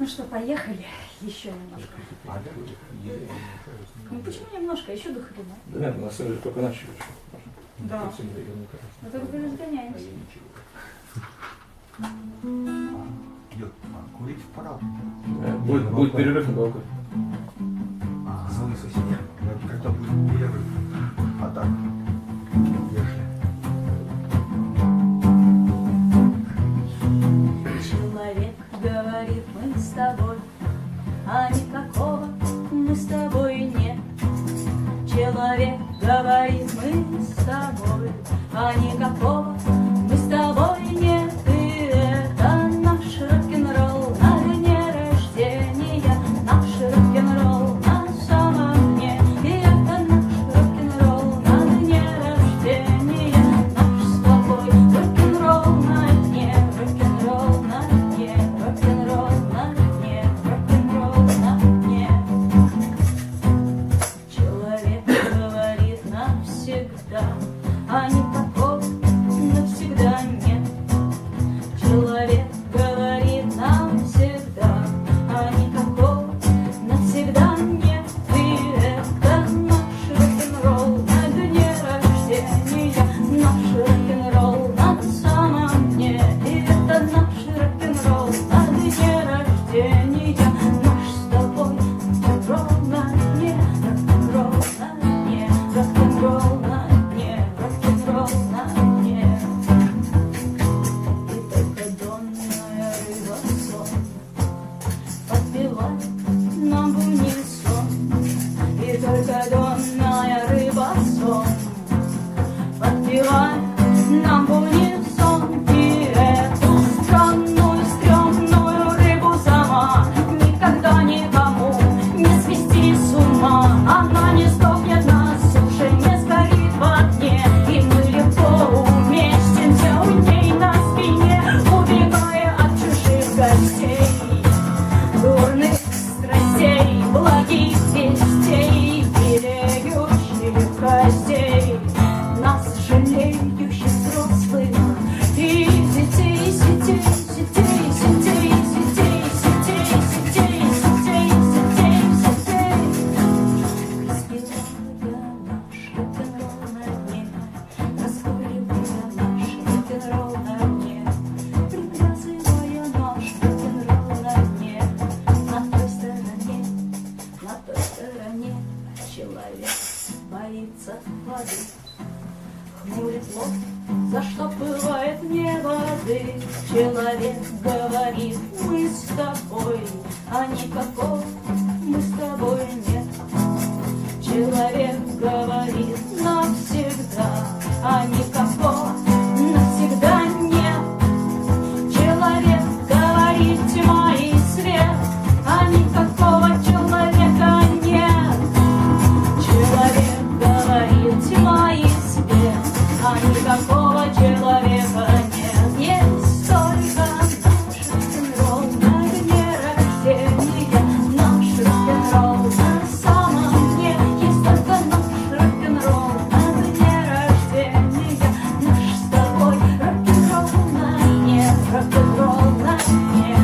Ну что, поехали еще немножко. А, ну почему немножко? Еще до хрена. Да, у нас уже только начали. Да. Мы только разгоняемся. Идет, курить вправо. Э, будет, будет перерыв на балкон. с тобой, а никакого мы с тобой не Человек говорит мы с тобой, а никакого Bye. молоді. стороне а человек боится воды. Хмурит лоб, за что бывает не воды. Человек говорит, мы с тобой, а никакого мы с тобой не такого человека нет. Есть только наш шерстенрод на дне рождения, наш шерстенрод на самом дне. Есть только наш шерстенрод на дне рождения, наш с тобой шерстенрод на дне, шерстенрод на дне.